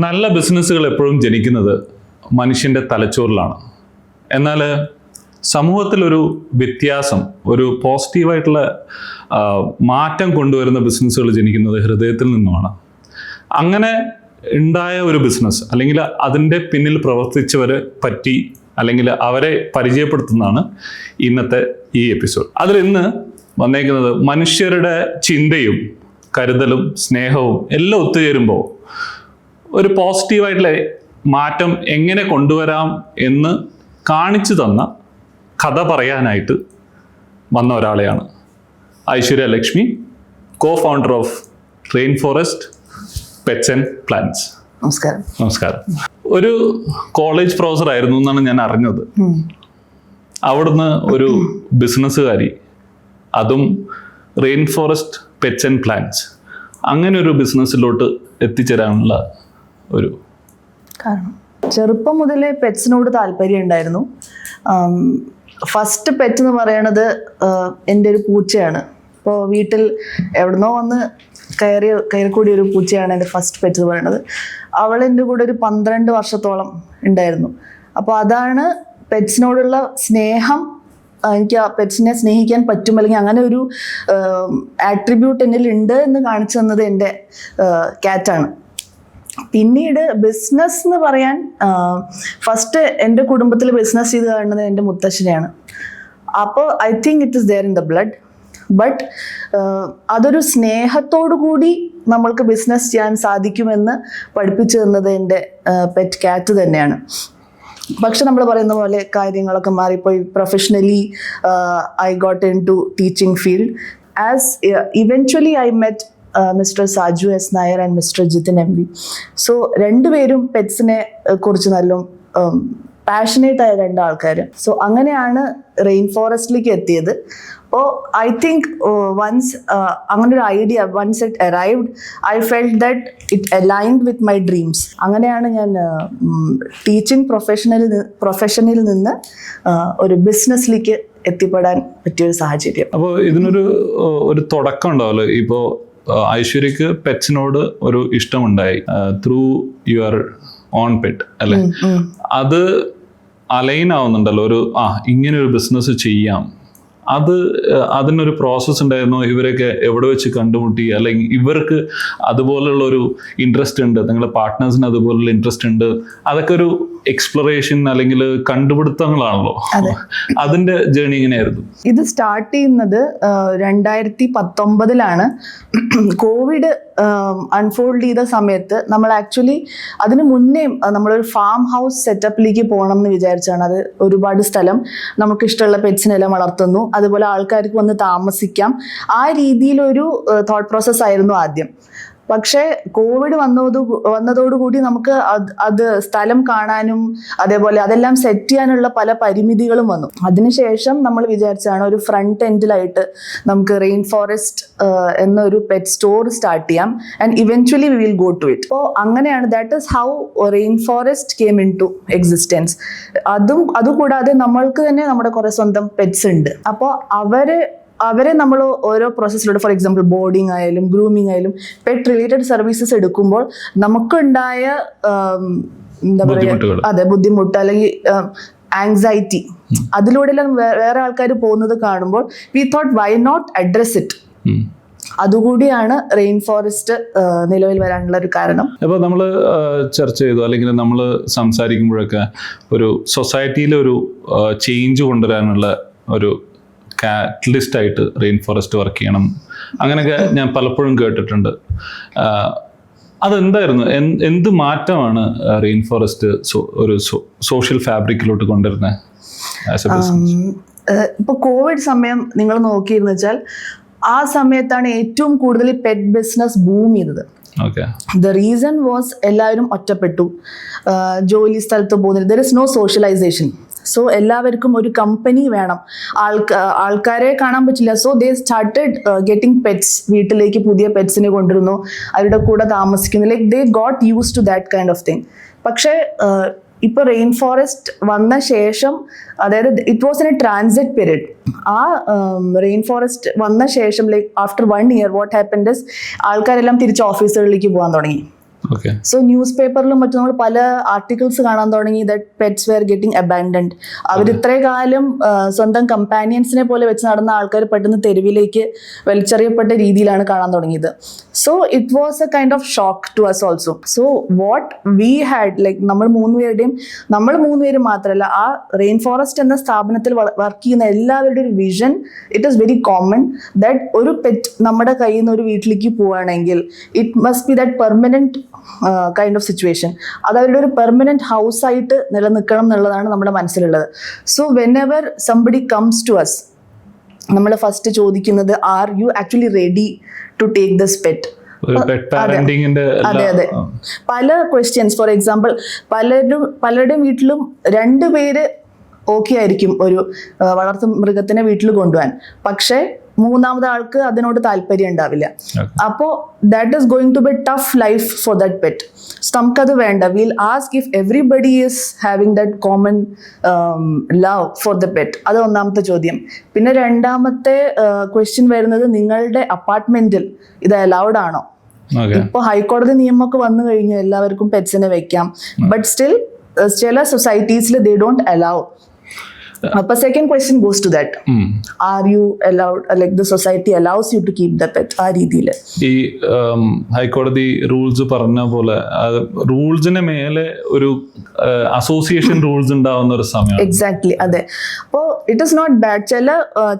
നല്ല ബിസിനസ്സുകൾ എപ്പോഴും ജനിക്കുന്നത് മനുഷ്യന്റെ തലച്ചോറിലാണ്. എന്നാൽ സമൂഹത്തിലൊരു വ്യത്യാസം ഒരു പോസിറ്റീവായിട്ടുള്ള മാറ്റം കൊണ്ടുവരുന്ന ബിസിനസ്സുകൾ ജനിക്കുന്നത് ഹൃദയത്തിൽ നിന്നുമാണ്. അങ്ങനെ ഉണ്ടായ ഒരു ബിസിനസ് അല്ലെങ്കിൽ അതിന്റെ പിന്നിൽ പ്രവർത്തിച്ചവരെ പറ്റി അല്ലെങ്കിൽ അവരെ പരിചയപ്പെടുത്തുന്നതാണ് ഇന്നത്തെ ഈ എപ്പിസോഡ് അതിൽ ഇന്ന് വന്നേക്കുന്നത് മനുഷ്യരുടെ ചിന്തയും കരുതലും സ്നേഹവും എല്ലാം ഒത്തുചേരുമ്പോൾ ഒരു പോസിറ്റീവായിട്ടുള്ള മാറ്റം എങ്ങനെ കൊണ്ടുവരാം എന്ന് കാണിച്ചു തന്ന കഥ പറയാനായിട്ട് വന്ന ഒരാളെയാണ്. Aishwarya Lakshmi co founder of rain forest pets and plants നമസ്കാരം. നമസ്കാരം. ഒരു കോളേജ് പ്രൊഫസർ ആയിരുന്നു എന്നാണ് ഞാൻ അറിഞ്ഞത്. അവിടുന്ന് ഒരു ബിസിനസ്സുകാരി അതും rain forest pets and plants അങ്ങനെ ഒരു ബിസിനസ്സിലോട്ട് എത്തിച്ചേരാനുള്ള ഒരു കാരണം ചെറുപ്പം മുതലേ പെറ്റ്സിനോട് താല്പര്യം ഉണ്ടായിരുന്നു. ഫസ്റ്റ് പെറ്റ് എന്ന് പറയണത് എന്റെ ഒരു പൂച്ചയാണ്. ഇപ്പോൾ വീട്ടിൽ എവിടുന്നോ വന്ന് കയറി കയറിക്കൂടിയ ഒരു പൂച്ചയാണ് എന്റെ ഫസ്റ്റ് പെറ്റ് എന്ന് പറയുന്നത് അവൾ എന്റെ കൂടെ ഒരു പന്ത്രണ്ട് വർഷത്തോളം ഉണ്ടായിരുന്നു. അപ്പോൾ അതാണ് പെറ്റ്സിനോടുള്ള സ്നേഹം. എനിക്ക് ആ പെറ്റ്സിനെ സ്നേഹിക്കാൻ പറ്റും അല്ലെങ്കിൽ അങ്ങനെ ഒരു ആട്രിബ്യൂട്ട് എന്നിൽ ഉണ്ട് എന്ന് കാണിച്ചു തന്നത് എന്റെ ക്യാറ്റാണ് പിന്നീട് ബിസിനസ് എന്ന് പറയാൻ ഫസ്റ്റ് എന്റെ കുടുംബത്തിൽ ബിസിനസ് ചെയ്ത് കാണുന്നത് എന്റെ മുത്തശ്ശനെയാണ്. അപ്പോൾ I think it is there in the blood but അതൊരു സ്നേഹത്തോടു കൂടി നമ്മൾക്ക് ബിസിനസ് ചെയ്യാൻ സാധിക്കുമെന്ന് പഠിപ്പിച്ചു തന്നത് എന്റെ പെറ്റ് കാറ്റ് തന്നെയാണ്. പക്ഷെ നമ്മൾ പറയുന്ന പോലെ കാര്യങ്ങളൊക്കെ മാറിപ്പോയി. Professionally I got into teaching field as eventually I met mister Saju S Nair and mister Jithin M V. So രണ്ടുപേരും പെറ്റ്സിനെ കുറിച്ച് നല്ല പാഷനേറ്റ് ആയ രണ്ട് ആൾക്കാർ സോ അങ്ങനെയാണ് റെയിൻ ഫോറസ്റ്റിലേക്ക് എത്തിയത് അപ്പോൾ ഐ തിങ്ക് വൺസ് അങ്ങനെ ഒരു idea once it arrived I felt that it aligned with my dreams അങ്ങനെയാണ് ഞാൻ ടീച്ചിങ് പ്രൊഫഷണൽ പ്രൊഫഷനിൽ നിന്ന് ഒരു ബിസിനസ്സിലേക്ക് എത്തിപ്പെടാൻ പറ്റിയൊരു സാഹചര്യം. അപ്പോൾ ഇതിനൊരു ഒരു തുടക്കം ഉണ്ടാവല്ലോ. ഇപ്പോൾ ഐശ്വര്യക്ക് പെറ്റ്സിനോട് ഒരു ഇഷ്ടമുണ്ടായി. ത്രൂ യുവർ ഓൺ പെറ്റ് അല്ലെ? അത് അലൈൻ ആവുന്നുണ്ടല്ലോ. ഒരു ആ ഇങ്ങനെ ഒരു ബിസിനസ് ചെയ്യാം. അത് അതിനൊരു പ്രോസസ്സ് ഉണ്ടായിരുന്നു. ഇവരൊക്കെ എവിടെ വെച്ച് കണ്ടുമുട്ടി അല്ലെങ്കിൽ ഇവർക്ക് അതുപോലുള്ള ഒരു ഇൻട്രസ്റ്റ് ഉണ്ട്. നിങ്ങളുടെ പാർട്ട്നേഴ്സിന് അതുപോലുള്ള ഇൻട്രസ്റ്റ് ഉണ്ട്. അതൊക്കെ ഒരു എക്സ്പ്ലറേഷൻ അല്ലെങ്കിൽ കണ്ടുപിടുത്തങ്ങളാണല്ലോ. അതിന്റെ ജേണി എങ്ങനെയായിരുന്നു? ഇത് സ്റ്റാർട്ട് ചെയ്യുന്നത് രണ്ടായിരത്തി പത്തൊമ്പതിലാണ് കോവിഡ് അൺഫോൾഡ് ചെയ്ത സമയത്ത് നമ്മൾ ആക്ച്വലി അതിന് മുന്നേ നമ്മളൊരു ഫാം ഹൗസ് സെറ്റപ്പിലേക്ക് പോകണം എന്ന് വിചാരിച്ചാണ്. അത് ഒരുപാട് സ്ഥലം നമുക്ക് ഇഷ്ടമുള്ള പെറ്റ്സിനെല്ലാം വളർത്തുന്നു. അതുപോലെ ആൾക്കാർക്ക് വന്ന് താമസിക്കാം. ആ രീതിയിലൊരു തോട്ട് പ്രോസസ്സായിരുന്നു ആദ്യം. പക്ഷേ കോവിഡ് വന്നതോടു വന്നതോടുകൂടി നമുക്ക് അത് അത് സ്ഥലം കാണാനും അതേപോലെ അതെല്ലാം സെറ്റ് ചെയ്യാനുള്ള പല പരിമിതികളും വന്നു. അതിനുശേഷം നമ്മൾ വിചാരിച്ചാണ് ഒരു ഫ്രണ്ട് എൻഡിലായിട്ട് നമുക്ക് റെയിൻ ഫോറസ്റ്റ് എന്നൊരു പെറ്റ് സ്റ്റോർ സ്റ്റാർട്ട് ചെയ്യാം. And eventually we will go to it അപ്പോൾ അങ്ങനെയാണ്. That is how rain forest came into existence അതും അതുകൂടാതെ നമ്മൾക്ക് തന്നെ നമ്മുടെ കുറെ സ്വന്തം പെറ്റ്സ് ഉണ്ട്. അപ്പോൾ അവർ അവരെ നമ്മൾ ഓരോ പ്രോസസ്സിലൂടെ ഫോർ എക്സാമ്പിൾ ബോർഡിങ് ആയാലും ഗ്രൂമിങ് ആയാലും പെറ്റ് റിലേറ്റഡ് സർവീസസ് എടുക്കുമ്പോൾ നമുക്കുണ്ടായ എന്താ പറയുക അതെ ബുദ്ധിമുട്ട് അല്ലെങ്കിൽ ആങ്സൈറ്റി അതിലൂടെല്ലാം വേറെ ആൾക്കാർ പോകുന്നത് കാണുമ്പോൾ we thought why not address it. അതുകൂടിയാണ് rain forest നിലവിൽ വരാനുള്ള ഒരു കാരണം. അപ്പോൾ നമ്മൾ ചർച്ച ചെയ്തു. അല്ലെങ്കിൽ നമ്മൾ സംസാരിക്കുമ്പോഴൊക്കെ ഒരു സൊസൈറ്റിയിലൊരു ചേഞ്ച് കൊണ്ടുവരാനുള്ള ഒരു കാറ്റലിസ്റ്റ് ആയിട്ട് റെയിൻ ഫോറസ്റ്റ് വർക്ക് ചെയ്യണം. അങ്ങനെയൊക്കെ ഞാൻ പലപ്പോഴും കേട്ടിട്ടുണ്ട്. അതെന്തായിരുന്നു? എന്ത് എന്ത് മാറ്റമാണ് റെയിൻ ഫോറസ്റ്റ് ഒരു സോഷ്യൽ ഫാബ്രിക്കിലോട്ട് കൊണ്ടുവരുന്നത് ഇപ്പൊ ഇപ്പോൾ കോവിഡ് സമയം നിങ്ങൾ നോക്കിയെന്ന് വെച്ചാൽ ആ സമയത്താണ് ഏറ്റവും കൂടുതൽ പെറ്റ് ബിസിനസ് ബൂം ചെയ്തത്. ദ റീസൺ വാസ് എല്ലാവരും ഒറ്റപ്പെട്ടു. ജോലി സ്ഥലത്ത് പോകുന്നില്ല. There is no socialization so എല്ലാവർക്കും ഒരു കമ്പനി വേണം. ആൾക്കാ ആൾക്കാരെ കാണാൻ പറ്റില്ല. So they started getting pets വീട്ടിലേക്ക് പുതിയ പെറ്റ്സിനെ കൊണ്ടുവരുന്നു. അവരുടെ കൂടെ താമസിക്കുന്നു. Like they got use to that kind of thing പക്ഷേ ഇപ്പൊ റെയിൻ ഫോറസ്റ്റ് വന്ന ശേഷം അതായത് it was in a transit period ആ റെയിൻ ഫോറസ്റ്റ് വന്ന ശേഷം like after one year what happens ആൾക്കാരെല്ലാം തിരിച്ച് ഓഫീസുകളിലേക്ക് പോകാൻ തുടങ്ങി. സോ ന്യൂസ് പേപ്പറിലും മറ്റും നമ്മൾ പല ആർട്ടിക്കിൾസ് കാണാൻ തുടങ്ങി. That pets were getting abandoned അവർ ഇത്രേ കാലം സ്വന്തം കമ്പാനിയൻസിനെ പോലെ വെച്ച് നടന്ന ആൾക്കാർ പെട്ടെന്ന് തെരുവിലേക്ക് വലിച്ചെറിയപ്പെട്ട രീതിയിലാണ് കാണാൻ തുടങ്ങിയത്. So it was a kind of shock to us also so what we had like നമ്മൾ മൂന്നുപേരുടെയും നമ്മൾ മൂന്നുപേരും മാത്രമല്ല ആ റെയിൻ ഫോറസ്റ്റ് എന്ന സ്ഥാപനത്തിൽ വർക്ക് ചെയ്യുന്ന എല്ലാവരുടെയും ഒരു vision it is very common that ഒരു പെറ്റ് നമ്മുടെ കയ്യിൽ നിന്ന് ഒരു വീട്ടിലേക്ക് പോവുകയാണെങ്കിൽ it must be that permanent kind of situation അത് അവരുടെ ഒരു പെർമനന്റ് ഹൗസ് ആയിട്ട് നിലനിൽക്കണം എന്നുള്ളതാണ് നമ്മുടെ മനസ്സിലുള്ളത്. So whenever somebody comes to us നമ്മൾ ഫസ്റ്റ് ചോദിക്കുന്നത് are you actually ready to take this pet അതെ. അതെ പല ക്വസ്റ്റ്യൻസ് ഫോർ എക്സാമ്പിൾ പലരും പലരുടെയും വീട്ടിലും രണ്ടുപേര് ഓക്കെ ആയിരിക്കും ഒരു വളർത്തു മൃഗത്തിനെ വീട്ടിൽ കൊണ്ടുപോകാൻ പക്ഷേ മൂന്നാമത് ആൾക്ക് അതിനോട് താല്പര്യം ഉണ്ടാവില്ല. അപ്പോൾ that is going to be tough life for that pet നമുക്ക് അത് വേണ്ട. Will ask if everybody is having that common love for the pet അത് ഒന്നാമത്തെ ചോദ്യം. പിന്നെ രണ്ടാമത്തെ ക്വസ്റ്റ്യൻ വരുന്നത് നിങ്ങളുടെ അപ്പാർട്ട്മെന്റിൽ ഇത് അലൗഡ് ആണോ? ഇപ്പൊ ഹൈക്കോടതി നിയമമൊക്കെ വന്നു കഴിഞ്ഞു എല്ലാവർക്കും പെറ്റ്സിനെ വെക്കാം. ബട്ട് സ്റ്റിൽ ചില സൊസൈറ്റീസിൽ ദേ ഡോണ്ട് അലൗ അപ്പൊ second question goes to that are you allowed like the society allows you to keep the pet ആ രീതിയിൽ ഈ ഹൈക്കോടതി റൂൾസ് പറഞ്ഞ പോലെ റൂൾസിന് മേലെ ഒരു അസോസിയേഷൻ റൂൾസ് ഉണ്ടാവുന്ന ഒരു സമയം എക്സാക്ട്ലി അതെ. അപ്പോൾ ഇറ്റ് ഇസ് നോട്ട് ബാഡ് ചില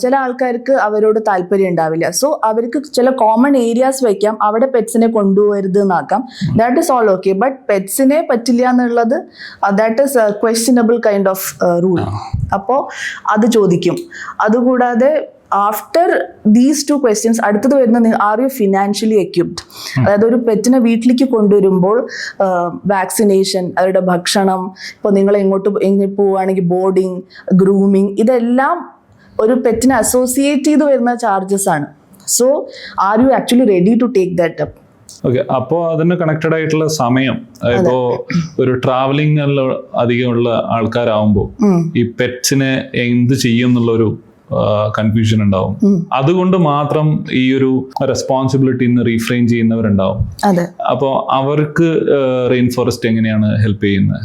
ചില ആൾക്കാർക്ക് അവരോട് താല്പര്യം ഉണ്ടാവില്ല. സോ അവർക്ക് ചില കോമൺ ഏരിയാസ് വെക്കാം. അവിടെ പെറ്റ്സിനെ കൊണ്ടുപോകരുത് എന്നാക്കാം. That is all okay but പെറ്റ്സിനെ പറ്റില്ല എന്നുള്ളത് that is questionable kind of rule അപ്പോൾ അത് ചോദിക്കും. അതുകൂടാതെ ആഫ്റ്റർ ദീസ് ടു ക്വസ്റ്റ്യൻസ് അടുത്തത് വരുന്ന ആർ യു ഫിനാൻഷ്യലി എക്യുപ്ഡ് അതായത് ഒരു പെറ്റിനെ വീട്ടിലേക്ക് കൊണ്ടുവരുമ്പോൾ വാക്സിനേഷൻ അവരുടെ ഭക്ഷണം ഇപ്പോൾ നിങ്ങൾ എങ്ങോട്ട് എങ്ങനെ പോവുകയാണെങ്കിൽ ബോർഡിങ് ഗ്രൂമിങ് ഇതെല്ലാം ഒരു പെറ്റിനെ അസോസിയേറ്റ് ചെയ്ത് വരുന്ന ചാർജസ് ആണ്. So are you actually ready to take that up okay അപ്പോൾ അതിന് കണക്റ്റഡ് ആയിട്ടുള്ള സമയം ഇപ്പോ ഒരു ട്രാവലിംഗ് അധികമുള്ള ആൾക്കാരാവുമ്പോൾ ഈ പെറ്റ്സിനെ എന്ത് ചെയ്യും എന്നുള്ളൊരു കൺഫ്യൂഷൻ ഉണ്ടാവും. അതുകൊണ്ട് മാത്രം ഈ ഒരു റെസ്പോൺസിബിലിറ്റി റീഫ്രെയിൻ ചെയ്യുന്നവരുണ്ടാവും. അതെ. അപ്പോൾ അവർക്ക് റെയിൻ ഫോറസ്റ്റ് എങ്ങനെയാണ് ഹെൽപ്പ് ചെയ്യുന്നത്?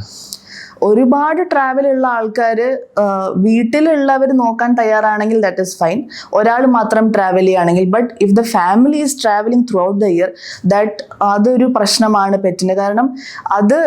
ഒരുപാട് ട്രാവൽ ഉള്ള ആൾക്കാർ വീട്ടിലുള്ളവർ നോക്കാൻ തയ്യാറാണെങ്കിൽ ദാറ്റ് ഇസ് ഫൈൻ ഒരാൾ മാത്രം ട്രാവൽ ചെയ്യുകയാണെങ്കിൽ but if the family is travelling throughout the year that അതൊരു പ്രശ്നമാണ് പെറ്റിന്. കാരണം അത്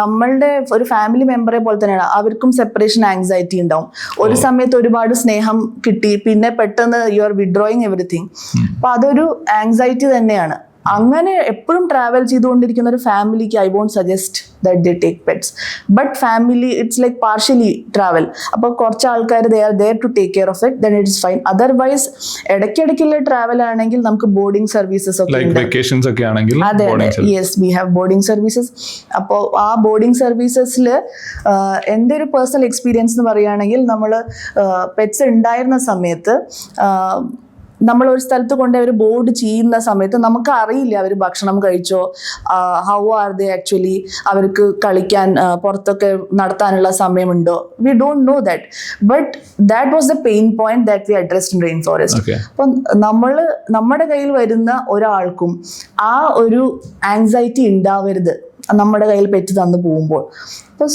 നമ്മളുടെ ഒരു ഫാമിലി മെമ്പറെ പോലെ തന്നെയാണ്. അവർക്കും സെപ്പറേഷൻ ആങ്സൈറ്റി ഉണ്ടാവും. ഒരു സമയത്ത് ഒരുപാട് സ്നേഹം കിട്ടി പിന്നെ പെട്ടെന്ന് യു ആർ വിഡ്രോയിങ് എവറിഥിങ് അപ്പൊ അതൊരു ആങ്സൈറ്റി തന്നെയാണ്. അങ്ങനെ എപ്പോഴും ട്രാവൽ ചെയ്തുകൊണ്ടിരിക്കുന്ന ഒരു ഫാമിലിക്ക് I won't suggest that they take pets but family it's like partially travel അപ്പോൾ കുറച്ച് ആൾക്കാർ they are there to take care of it then it's fine otherwise ഇടയ്ക്കിടയ്ക്കുള്ള travel ആണെങ്കിൽ നമുക്ക് ബോർഡിംഗ് സർവീസസ് ഒക്കെ ആണെങ്കിൽ അതെ yes we have boarding services അപ്പോൾ ആ ബോർഡിംഗ് സർവീസസിൽ എന്റെ ഒരു പേഴ്സണൽ എക്സ്പീരിയൻസ് എന്ന് പറയുകയാണെങ്കിൽ നമ്മൾ പെറ്റ്സ് ഉണ്ടായിരുന്ന സമയത്ത് നമ്മൾ ഒരു സ്ഥലത്ത് കൊണ്ട് അവർ ബോർഡ് ചെയ്യുന്ന സമയത്ത് നമുക്ക് അറിയില്ല അവർ ഭക്ഷണം കഴിച്ചോ ഹൗ ആർ ദേ ആക്ച്വലി അവർക്ക് കളിക്കാൻ പുറത്തൊക്കെ നടത്താനുള്ള സമയമുണ്ടോ? We don't know that but that was the pain point that we addressed in Rain Forest അപ്പൊ നമ്മൾ നമ്മുടെ കയ്യിൽ വരുന്ന ഒരാൾക്കും ആ ഒരു ആങ്സൈറ്റി ഉണ്ടാവരുത്. നമ്മുടെ കയ്യിൽ പെറ്റ് തന്നു പോകുമ്പോൾ.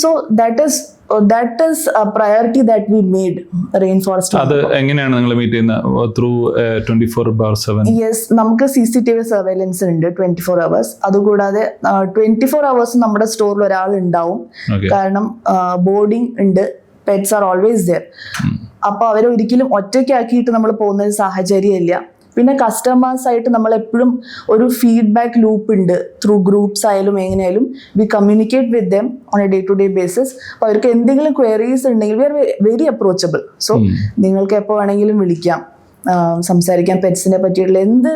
So that is that is priority that we made Rain Forest അത് എങ്ങനെയാണ് നിങ്ങൾ മീറ്റ് ചെയ്യുന്നത് through twenty four bar seven yes നമുക്ക് C C T V surveillance ഉണ്ട് ട്വന്റി ഫോർ അവേഴ്സ് അതുകൂടാതെ ട്വന്റി ഫോർ അവേഴ്സ് നമ്മുടെ സ്റ്റോറിൽ ഒരാൾ ഉണ്ടാവും. കാരണം ബോർഡിംഗ് ഉണ്ട്. പെറ്റ്സ് ആർ ഓൾവേസ് ദർ അപ്പോൾ അവരെ ഒരിക്കലും ഒറ്റയ്ക്കാക്കിയിട്ട് നമ്മൾ പോകുന്ന ഒരു സാഹചര്യമില്ല പിന്നെ കസ്റ്റമേഴ്സ് ആയിട്ട് നമ്മൾ എപ്പോഴും ഒരു ഫീഡ്ബാക്ക് ലൂപ്പ് ഉണ്ട്. ത്രൂ ഗ്രൂപ്പ്സ് ആയാലും എങ്ങനെയായാലും we communicate with them on a day to day basis അപ്പോൾ അവർക്ക് എന്തെങ്കിലും ക്വയറീസ് ഉണ്ടെങ്കിൽ we are very approachable so നിങ്ങൾക്ക് എപ്പോൾ വേണമെങ്കിലും വിളിക്കാം. സംസാരിക്കാം. പെറ്റ്സിനെ പറ്റിയുള്ള എന്ത്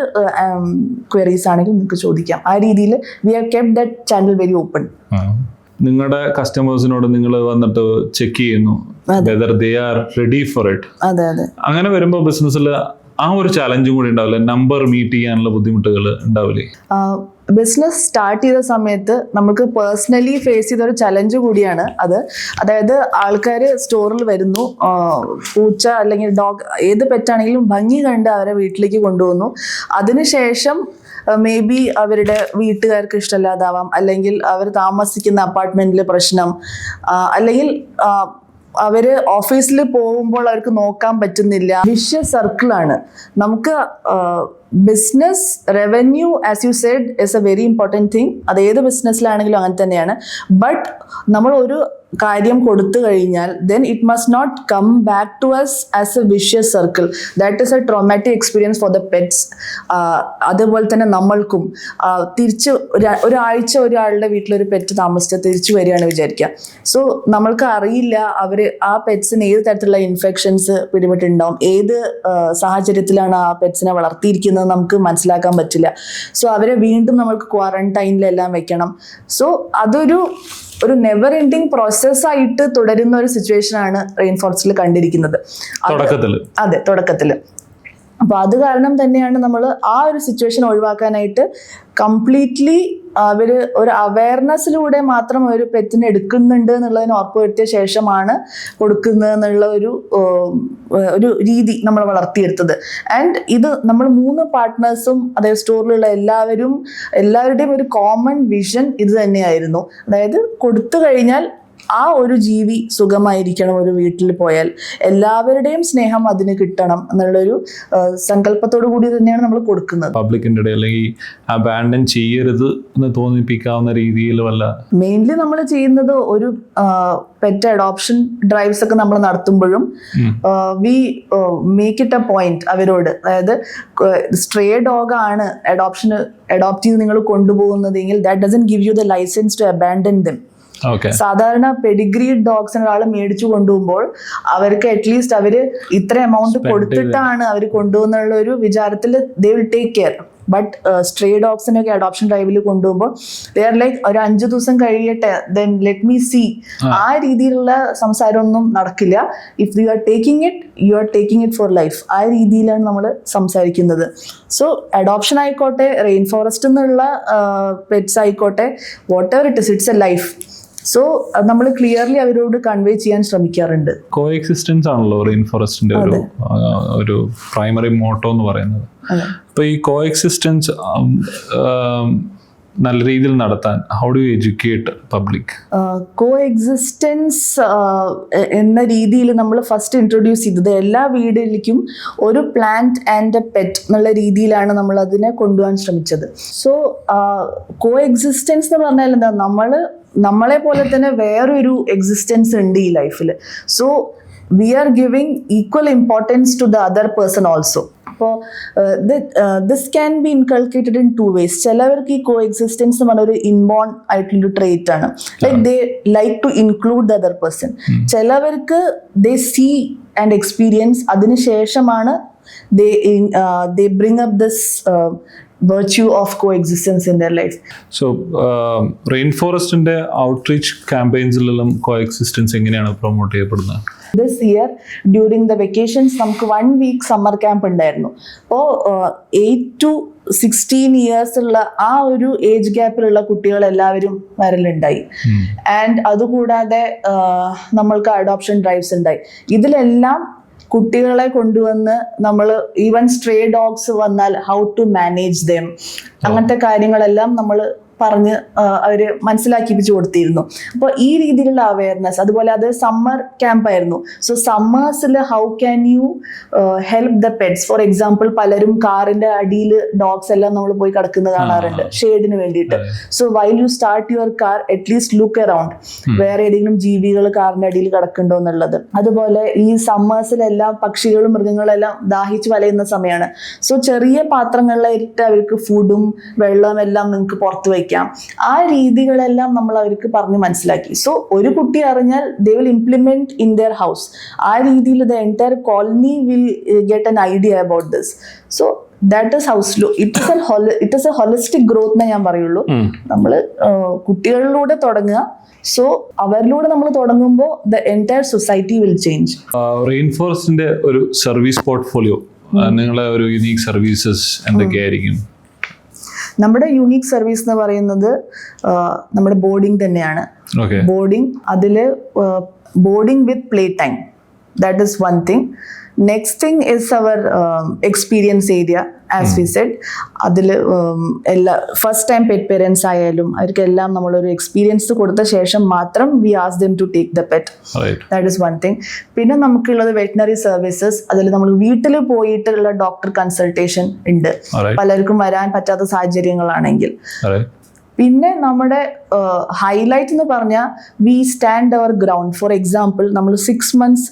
ക്വയറീസ് ആണെങ്കിലും നിങ്ങൾക്ക് ചോദിക്കാം. ആ രീതിയിൽ we are kept that channel very open നിങ്ങളുടെ കസ്റ്റമേഴ്സിനോട് നിങ്ങൾ വന്നിട്ട് ചെക്ക് ചെയ്യുന്നു. Whether they are ready for it അങ്ങനെ വരുമ്പോൾ ബിസിനസ്സിൽ ആ ഒരു ചലഞ്ചും കൂടി ഉണ്ടാവില്ല? നമ്പർ മീറ്റ് ചെയ്യാനുള്ള ബുദ്ധിമുട്ടുകൾ ഉണ്ടാവില്ലേ? ബിസിനസ് സ്റ്റാർട്ട് ചെയ്ത സമയത്ത് നമുക്ക് പേഴ്സണലി ഫേസ് ചെയ്ത ഒരു ചലഞ്ച് കൂടിയാണ് അത്. അതായത് ആൾക്കാർ സ്റ്റോറിൽ വരുന്നു. പൂച്ച അല്ലെങ്കിൽ ഡോഗ് ഏത് പെറ്റാണെങ്കിലും ഭംഗി കണ്ട് അവരെ വീട്ടിലേക്ക് കൊണ്ടുവന്നു. അതിനുശേഷം മേ ബി അവരുടെ വീട്ടുകാർക്ക് ഇഷ്ടമല്ലാതാവാം. അല്ലെങ്കിൽ അവർ താമസിക്കുന്ന അപ്പാർട്ട്മെന്റിലെ പ്രശ്നം അല്ലെങ്കിൽ അവർ ഓഫീസിൽ പോകുമ്പോൾ അവർക്ക് നോക്കാൻ പറ്റുന്നില്ല. വിഷ്യ സർക്കിളാണ് നമുക്ക് business revenue as you said is a very important thing അത് ഏത് ബിസിനസ്സിലാണെങ്കിലും അങ്ങനെ തന്നെയാണ്. ബട്ട് നമ്മൾ ഒരു കാര്യം കൊടുത്തു കഴിഞ്ഞാൽ then it must not come back to us as a vicious circle that is a traumatic experience for the pets അതുപോലെ തന്നെ നമ്മൾക്കും. തിരിച്ച് ഒരാ- ഒരാഴ്ച ഒരാളുടെ വീട്ടിലൊരു പെറ്റ് താമസിച്ച് തിരിച്ചു വരികയാണ് വിചാരിക്കുക. സോ നമ്മൾക്ക് അറിയില്ല അവർ ആ പെറ്റ്സിന് ഏത് തരത്തിലുള്ള ഇൻഫെക്ഷൻസ് പിടിപെട്ടിട്ടുണ്ടാവും. ഏത് സാഹചര്യത്തിലാണ് ആ പെറ്റ്സിനെ വളർത്തിയിരിക്കുന്നത്. നമുക്ക് മനസ്സിലാക്കാൻ പറ്റില്ല. സോ അവരെ വീണ്ടും നമ്മൾക്ക് ക്വാറന്റൈനിലെല്ലാം വെക്കണം. സോ അതൊരു ഒരു നെവർ എൻഡിങ് പ്രോസസ്സായിട്ട് തുടരുന്ന ഒരു സിറ്റുവേഷൻ ആണ് റെയിൻ ഫോറസ്റ്റിൽ കണ്ടിരിക്കുന്നത്. അതെ തുടക്കത്തിൽ അപ്പോൾ അത് കാരണം തന്നെയാണ് നമ്മൾ ആ ഒരു സിറ്റുവേഷൻ ഒഴിവാക്കാനായിട്ട് കംപ്ലീറ്റ്ലി അവർ ഒരു അവയർനെസ്സിലൂടെ മാത്രം ഒരു പെറ്റിനെ എടുക്കുന്നുണ്ട് എന്നുള്ളതിന് ഉറപ്പുവരുത്തിയ ശേഷമാണ് കൊടുക്കുന്നത് എന്നുള്ള ഒരു ഒരു രീതി നമ്മൾ വളർത്തിയെടുത്തത്. ആൻഡ് ഇത് നമ്മൾ മൂന്ന് പാർട്ട്നേഴ്സും അതായത് സ്റ്റോറിലുള്ള എല്ലാവരും എല്ലാവരുടെയും ഒരു കോമൺ വിഷൻ ഇത് തന്നെയായിരുന്നു. അതായത് കൊടുത്തു കഴിഞ്ഞാൽ ആ ഒരു ജീവി സുഖമായിരിക്കണം ഒരു വീട്ടിൽ പോയാൽ. എല്ലാവരുടെയും സ്നേഹം അതിന് കിട്ടണം എന്നുള്ളൊരു സങ്കല്പത്തോടു കൂടി തന്നെയാണ് നമ്മൾ കൊടുക്കുന്നത്. പബ്ലിക്കിന്റെ ഇടയിൽ അല്ലെങ്കിൽ അബാൻഡൻ ചെയ്യരുത് എന്ന് തോന്നിപ്പിക്കാവുന്ന രീതിയിൽ വല്ല മെയിൻലി നമ്മൾ ചെയ്യുന്നത് ഒരു പെറ്റ് അഡോപ്ഷൻ ഡ്രൈവ്സ് ഒക്കെ നമ്മൾ നടത്തുമ്പോഴും we make it a point അവരോട്. അതായത് സ്ട്രേ ഡോഗ് ആണ് അഡോപ്ഷന് അഡോപ്റ്റ് ചെയ്ത് നിങ്ങൾ കൊണ്ടുപോകുന്നതെങ്കിൽ that doesn't give you the licence to abandon them സാധാരണ പെഡിഗ്രി ഡോഗ്സിന് ഒരാൾ മേടിച്ചു കൊണ്ടുപോകുമ്പോൾ അവർക്ക് അറ്റ്ലീസ്റ്റ് അവർ ഇത്ര എമൗണ്ട് കൊടുത്തിട്ടാണ് അവർ കൊണ്ടുപോകുന്നുള്ള ഒരു വിചാരത്തിൽ they will take care but stray ഡോഗ്സിനൊക്കെ adoption ഡ്രൈവിൽ കൊണ്ടുപോകുമ്പോൾ ദേ ആർ ലൈക്ക് ഒരു അഞ്ചു ദിവസം കഴിയട്ടെ ദെൻ ലെറ്റ് മീ സി ആ. രീതിയിലുള്ള സംസാരമൊന്നും നടക്കില്ല. If you are taking it you are taking it for life ആ രീതിയിലാണ് നമ്മൾ സംസാരിക്കുന്നത്. സോ അഡോപ്ഷൻ ആയിക്കോട്ടെ റെയിൻ ഫോറസ്റ്റ് എന്നുള്ള പെറ്റ്സ് ആയിക്കോട്ടെ whatever it is it's a life so നമ്മൾ ക്ലിയർലി അവരോട് കൺവേ ചെയ്യാൻ ശ്രമിക്കാറുണ്ട്. കോ എക്സിസ്റ്റൻസ് ആണല്ലോ റെയിൻ ഫോറസ്റ്റിന്റെ ഒരു ഒരു പ്രൈമറി മോട്ടോ എന്ന് പറയുന്നത്. അപ്പൊ ഈ കോ എക്സിസ്റ്റൻസ് നല്ല രീതിയിൽ നടത്താൻ. How do educate public coexistence എന്ന രീതിയിൽ നമ്മൾ ഫസ്റ്റ് ഇൻട്രൊഡ്യൂസ് ചെയ്തത് എല്ലാ വീടിലേക്കും ഒരു പ്ലാന്റ് ആൻഡ് എ പെറ്റ് എന്നുള്ള രീതിയിലാണ് നമ്മൾ അതിനെ കൊണ്ടുപോകാൻ ശ്രമിച്ചത്. സോ കോ എക്സിസ്റ്റൻസ് എന്ന് പറഞ്ഞാൽ എന്താ? നമ്മൾ നമ്മളെ പോലെ തന്നെ വേറൊരു എക്സിസ്റ്റൻസ് ഉണ്ട് ഈ ലൈഫിൽ so we are giving equal importance to the other person also അപ്പോൾ this can be inculcated in two ways ചിലവർക്ക് ഈ കോ എക്സിസ്റ്റൻസ് എന്ന് പറഞ്ഞ ഒരു ഇൻബോൺ ആയിട്ടുള്ള ട്രേറ്റ് ആണ് like they like to include the other person ചിലവർക്ക് ദേ സീ ആൻഡ് എക്സ്പീരിയൻസ് അതിനുശേഷമാണ് they they bring up this virtue of coexistence in their life so rain ഫോറസ്റ്റിന്റെ outreach ക്യാമ്പയിൻസിലെല്ലാം കോ എക്സിസ്റ്റൻസ് എങ്ങനെയാണ് പ്രൊമോട്ട് ചെയ്യപ്പെടുന്നത്? This year during the vacations നമുക്ക് one week summer camp ഉണ്ടായിരുന്നു. അപ്പോൾ eight to sixteen years ഉള്ള ആ ഒരു ഏജ് ഗ്യാപ്പിലുള്ള കുട്ടികൾ എല്ലാവരും വരലുണ്ടായി. ആൻഡ് അതുകൂടാതെ നമ്മൾക്ക് അഡോപ്ഷൻ ഡ്രൈവ്സ് ഉണ്ടായി. ഇതിലെല്ലാം കുട്ടികളെ കൊണ്ടുവന്ന് നമ്മൾ ഈവൻ സ്ട്രേ ഡോഗ്സ് വന്നാൽ ഹൗ ടു മാനേജ് ദം അങ്ങനത്തെ കാര്യങ്ങളെല്ലാം നമ്മൾ പറഞ്ഞ് അവർ അവർ മനസ്സിലാക്കിപ്പിച്ചു കൊടുത്തിരുന്നു. അപ്പോൾ ഈ രീതിയിലുള്ള അവയർനെസ് അതുപോലെ അത് സമ്മർ ക്യാമ്പ് ആയിരുന്നു. So സമ്മേഴ്സിൽ how can you help the pets for example പലരും കാറിന്റെ അടിയിൽ ഡോഗ്സ് എല്ലാം നമ്മൾ പോയി കിടക്കുന്നത് കാണാറുണ്ട്. ഷെയ്ഡിന് വേണ്ടിയിട്ട്. So while you start your car at least look around വേറെ ഏതെങ്കിലും ജീവികൾ കാറിന്റെ അടിയിൽ കിടക്കുന്നുണ്ടോ എന്നുള്ളത്. അതുപോലെ ഈ സമ്മേഴ്സിലെല്ലാം പക്ഷികളും മൃഗങ്ങളും എല്ലാം ദാഹിച്ച് വലയുന്ന സമയമാണ് സോ ചെറിയ പാത്രങ്ങളിലായിട്ട് അവർക്ക് ഫുഡും വെള്ളവും എല്ലാം നിങ്ങൾക്ക് പുറത്ത് വയ്ക്കാം ആ രീതികളെല്ലാം നമ്മൾ അവർക്ക് പറഞ്ഞ് മനസ്സിലാക്കി. സോ ഒരു കുട്ടി അറിഞ്ഞാൽ they will implement in their house ആ രീതിയിൽ the entire colony will get an idea about this so that is house low it is it is a holistic growth എന്നേ ഞാൻ പറയുള്ളൂ. നമ്മൾ കുട്ടികളിലൂടെ തുടങ്ങുക. സോ അവരിലൂടെ നമ്മൾ തുടങ്ങുമ്പോൾ the entire society will change റെയിൻഫോറസ്റ്റിന്റെ ഒരു സർവീസ് പോർട്ട്ഫോളിയോ നിങ്ങളെ ഒരു യുനീക് സർവീസസ് എന്തൊക്കെയായിരിക്കും? നമ്മുടെ യുണീക് സർവീസ് എന്ന് പറയുന്നത് നമ്മുടെ ബോർഡിംഗ് തന്നെയാണ്. ബോർഡിംഗ് അതിൽ boarding with play time that is one thing next thing is our experience area as we said അതിൽ എല്ലാ ഫസ്റ്റ് ടൈം പെറ്റ് പേരൻസ് ആയാലും അവർക്കെല്ലാം നമ്മളൊരു എക്സ്പീരിയൻസ് കൊടുത്ത ശേഷം മാത്രം we ask them to take the pet that is one thing പിന്നെ നമുക്കുള്ളത് വെറ്റിനറി സർവീസസ് അതിൽ നമ്മൾ വീട്ടിൽ പോയിട്ടുള്ള ഡോക്ടർ കൺസൾട്ടേഷൻ ഉണ്ട്. പലർക്കും വരാൻ പറ്റാത്ത സാഹചര്യങ്ങളാണെങ്കിൽ. പിന്നെ നമ്മുടെ ഹൈലൈറ്റ് എന്ന് പറഞ്ഞാൽ we stand our ground for example നമ്മൾ സിക്സ് മന്ത്സ്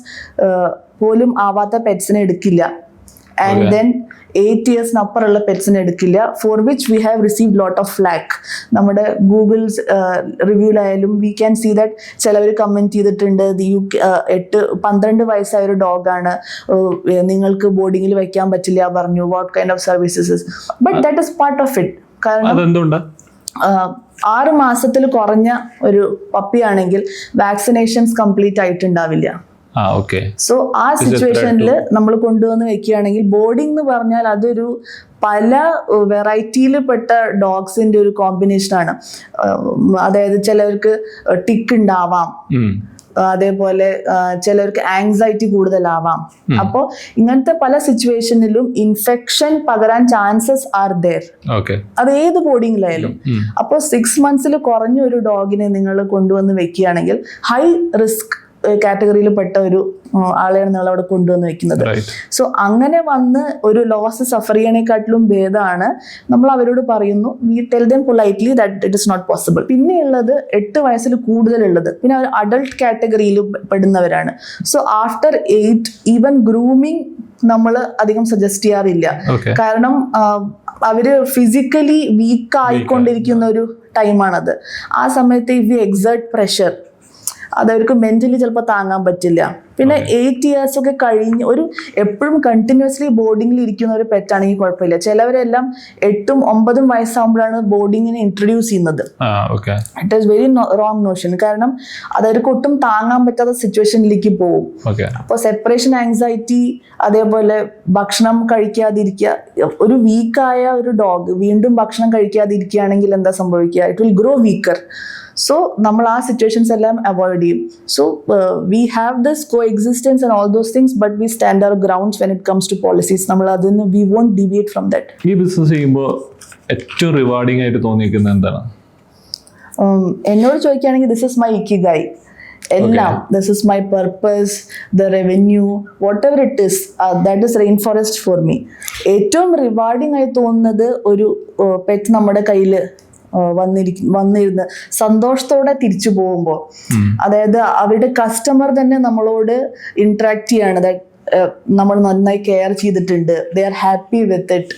പോലും ആവാത്ത പെറ്റ്സിനെ എടുക്കില്ല. ആൻഡ്. ദെൻ എയ്റ്റ് ഇയേഴ്സിനപ്പുറമുള്ള പെറ്റ്സിനെ എടുക്കില്ല for which we have receive lot of flak നമ്മുടെ ഗൂഗിൾ റിവ്യൂലായാലും വി ക്യാൻ സീ ദാറ്റ് ചിലവർ കമന്റ് ചെയ്തിട്ടുണ്ട് യു എട്ട് പന്ത്രണ്ട് വയസ്സായ ഒരു ഡോഗാണ് നിങ്ങൾക്ക് ബോർഡിങ്ങിൽ വെക്കാൻ പറ്റില്ല പറഞ്ഞു. What kind of services but that is part of it കാരണം ആറ് മാസത്തിൽ കുറഞ്ഞ ഒരു പപ്പിയാണെങ്കിൽ വാക്സിനേഷൻസ് കംപ്ലീറ്റ് ആയിട്ടുണ്ടാവില്ല. സോ ആ സിറ്റുവേഷനിൽ നമ്മൾ കൊണ്ടുവന്ന് വെക്കുകയാണെങ്കിൽ ബോർഡിംഗ് എന്ന് പറഞ്ഞാൽ അതൊരു പല വെറൈറ്റിയിൽ പെട്ട ഡോഗ്സിന്റെ ഒരു കോമ്പിനേഷൻ ആണ്. ആഹ് അതായത് ചിലവർക്ക് ടിക്ക് ഉണ്ടാവാം. അതേപോലെ ചിലർക്ക് ആങ്സൈറ്റി കൂടുതലാവാം. അപ്പോ ഇങ്ങനത്തെ പല സിറ്റുവേഷനിലും ഇൻഫെക്ഷൻ പകരാൻ ചാൻസസ് ആർ ദർ ഓക്കെ അത് ഏത് ബോർഡിങ്ങിലായാലും അപ്പോൾ സിക്സ് മന്ത്സിൽ കുറഞ്ഞ ഒരു ഡോഗിനെ നിങ്ങൾ കൊണ്ടുവന്ന് വെക്കുകയാണെങ്കിൽ ഹൈ റിസ്ക് കാറ്റഗറിയിൽ പെട്ട ഒരു ആളെയാണ് നിങ്ങൾ അവിടെ കൊണ്ടുവന്ന് വെക്കുന്നത്. സോ അങ്ങനെ വന്ന് ഒരു ലോസ് സഫർ ചെയ്യണേക്കാട്ടിലും ഭേദമാണ്. നമ്മൾ അവരോട് പറയുന്നു we tell them politely that it is not possible പിന്നെയുള്ളത് എട്ട് വയസ്സിൽ കൂടുതലുള്ളത്. പിന്നെ അവർ അഡൾട്ട് കാറ്റഗറിയിൽ പെടുന്നവരാണ്. So after eight even grooming നമ്മൾ അധികം സജസ്റ്റ് ചെയ്യാറില്ല. കാരണം അവർ ഫിസിക്കലി വീക്ക് ആയിക്കൊണ്ടിരിക്കുന്ന ഒരു ടൈമാണത് ആ സമയത്ത് ഇഫ് യു എക്സേർട്ട് പ്രഷർ അത് അവർക്ക് മെന്റലി ചിലപ്പോൾ താങ്ങാൻ പറ്റില്ല. പിന്നെ എയ്റ്റ് ഇയേഴ്സ് ഒക്കെ കഴിഞ്ഞ് ഒരു എപ്പോഴും കണ്ടിന്യൂസ്ലി ബോർഡിങ്ങിൽ ഇരിക്കുന്ന ഒരു പെറ്റാണെങ്കിൽ കുഴപ്പമില്ല. ചിലവരെല്ലാം എട്ടും ഒമ്പതും വയസ്സാകുമ്പോഴാണ് ബോർഡിങ്ങിനെ ഇൻട്രൊഡ്യൂസ് ചെയ്യുന്നത്. It is very wrong notion കാരണം അതവർക്ക് ഒട്ടും താങ്ങാൻ പറ്റാത്ത സിറ്റുവേഷനിലേക്ക് പോകും. അപ്പൊ അപ്പോൾ സെപ്പറേഷൻ ആങ്സൈറ്റി അതേപോലെ ഭക്ഷണം കഴിക്കാതിരിക്കുക ഒരു വീക്കായ ഒരു ഡോഗ് വീണ്ടും ഭക്ഷണം കഴിക്കാതിരിക്കുകയാണെങ്കിൽ എന്താ സംഭവിക്കുക? It will grow weaker so നമ്മൾ ആ സിറ്റുവേഷൻസ് എല്ലാം അവോയ്ഡ് ചെയ്യും. So we have this coexistence and all those things but we stand our grounds when it comes to policies നമ്മൾ അതിന് we won't deviate from that ഈ business ചെയ്യുമ്പോൾ ഏറ്റവും rewarding ആയിട്ട് തോന്നിയിരിക്കുന്നത് എന്താണ്? എന്നോട് ചോദിക്കുകയാണെങ്കിൽ ദിസ് ഇസ് മൈ ഇക്കിഗായി എല്ലാം. This is my purpose the revenue whatever it is that is Rain Forest for me ഏറ്റവും റിവാർഡിംഗ് ആയി തോന്നുന്നത് ഒരു പെറ്റ് നമ്മുടെ കയ്യിൽ വന്നിരിക്കും വന്നിരുന്ന് സന്തോഷത്തോടെ തിരിച്ചു പോകുമ്പോൾ. അതായത് അവരുടെ കസ്റ്റമർ തന്നെ നമ്മളോട് ഇന്ററാക്ട് ചെയ്യാണ്. ദാറ്റ് നമ്മൾ നന്നായി കെയർ ചെയ്തിട്ടുണ്ട്. They are happy with it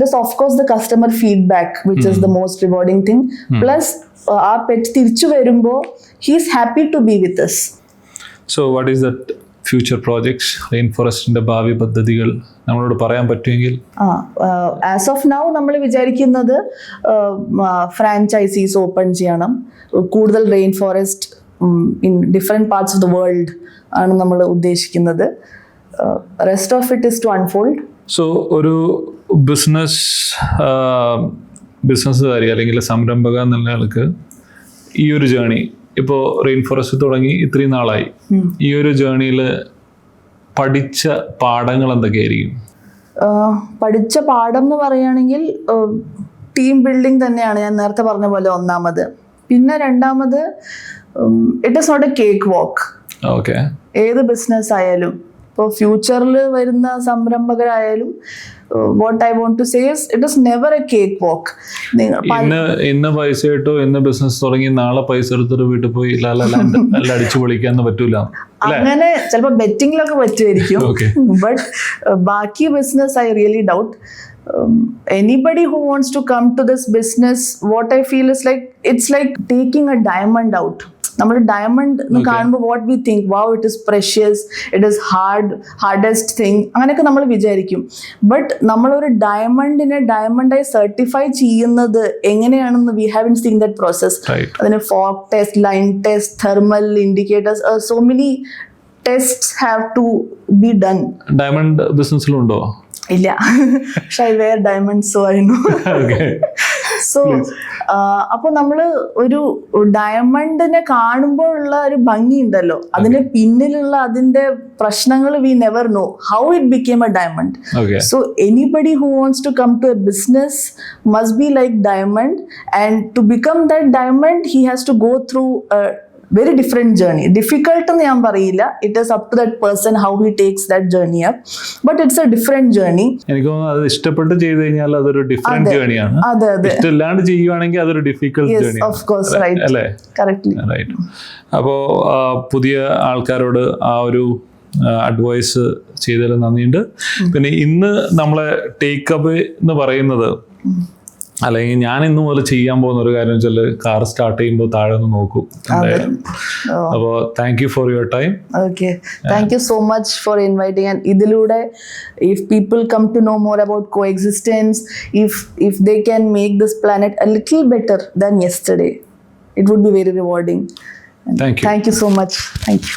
this of course the customer feedback which is the most rewarding thing plus ആ പെറ്റ് തിരിച്ചു വരുമ്പോൾ he's happy to be with so what is that future projects Rain ഫോറസ്റ്റിന്റെ ഭാവി പദ്ധതികൾ നമ്മളോട് പറയാൻ പറ്റുമെങ്കിൽ as of now നമ്മൾ വിചാരിക്കുന്നത് ഫ്രാഞ്ചൈസീസ് ഓപ്പൺ ചെയ്യണം. കൂടുതൽ Rain Forest in different parts of the world ആണ് നമ്മൾ ഉദ്ദേശിക്കുന്നത്. Rest of it is to unfold so ഒരു ബിസിനസ് ബിസിനസ്സുകാരി അല്ലെങ്കിൽ സംരംഭക എന്നുള്ള ആൾക്ക് ഈ ഒരു ജേണി ഇപ്പോൾ റെയിൻ ഫോറസ്റ്റ് തുടങ്ങി ഇത്രയും നാളായി. ഈ ഒരു ജേണിയിൽ പഠിച്ച പാഠങ്ങൾ എന്തൊക്കെയായിരിക്കും? പഠിച്ച പാഠം എന്ന് പറയുകയാണെങ്കിൽ ടീം ബിൽഡിംഗ് തന്നെയാണ് ഞാൻ നേരത്തെ പറഞ്ഞ പോലെ ഒന്നാമത്. പിന്നെ രണ്ടാമത് it is not a cakewalk okay ഏത് ബിസിനസ് ആയാലും. ഇപ്പോൾ ഫ്യൂച്ചറിൽ വരുന്ന സംരംഭകരായാലും what I want to says it is never a cakewalk ഇന്ന് ഇന്ന് പൈസ ഇട്ടു ഇന്ന് ബിസിനസ് തുടങ്ങി നാളെ പൈസ എടുത്തിട്ട് വീട്ടിൽ പോയി അടിച്ചു പൊളിക്കാന്ന് പറ്റൂല. അങ്ങനെ ചിലപ്പോൾ ബെറ്റിങ്ങിലൊക്കെ പറ്റുമായിരിക്കും. ബട്ട് ബാക്കി business I really doubt anybody who wants to come to this business what I feel is like it's like taking a diamond out നമ്മൾ ഡയമണ്ട് എന്ന് കാണുമ്പോൾ what we think wow it is precious it is hard hardest thing അങ്ങനെയൊക്കെ നമ്മൾ വിചാരിക്കും. But നമ്മളൊരു ഡയമണ്ടിനെ ഡയമണ്ടായി certify ചെയ്യുന്നത് എങ്ങനെയാണെന്ന് we have in seen that process അതിന് fog test line test thermal indicators so many test have to be done diamond ബിസിനസ്സിലുണ്ടോ ഇല്ല. പക്ഷെ I wear diamond so I know so അപ്പൊ നമ്മൾ ഒരു ഡയമണ്ടിനെ കാണുമ്പോഴുള്ള ഒരു ഭംഗി ഉണ്ടല്ലോ അതിന്റെ പിന്നിലുള്ള അതിന്റെ പ്രശ്നങ്ങൾ we never know how it became a diamond okay So anybody who wants to come to a business must be like diamond, and to become that diamond, he has to go through different journey difficult എന്ന് ഞാൻ പറയില്ല. It is up to that person how he takes that journey up but it's a different journey എനിക്ക് തോന്നുന്നു അത് ഇഷ്ടപ്പെട്ട് ചെയ്ത് കഴിഞ്ഞാൽ അതൊരു ഡിഫറെന്റ് ജേർണിയാണ് അതെ അതെ. ഇഷ്ടമില്ലാണ്ട് ചെയ്യുവാണെങ്കിൽ അതൊരു difficult journey of course right അല്ലേ? കറക്റ്റ്ലി റൈറ്റ് അപ്പോൾ പുതിയ ആൾക്കാരോട് ആ ഒരു അഡ്വൈസ് ചെയ്തതിൽ നന്ദിയുണ്ട്. പിന്നെ ഇന്ന് നമ്മളെ ടേക്ക് അപ്പ് എന്ന് പറയുന്നത് അല്ലെങ്കിൽ ഞാൻ ഇന്ന് മുതൽ ചെയ്യാൻ പോകുന്ന ഒരു കാര്യം വെച്ചാൽ കാർ സ്റ്റാർട്ട് ചെയ്യുമ്പോൾ താഴെ ഒന്ന് നോക്കൂ. അപ്പോൾ thank you for your time okay thank you so much for inviting and ഇതിലൂടെ if people come to know more about coexistence if if they can make this planet a little better than yesterday it would be very rewarding thank you so much thank you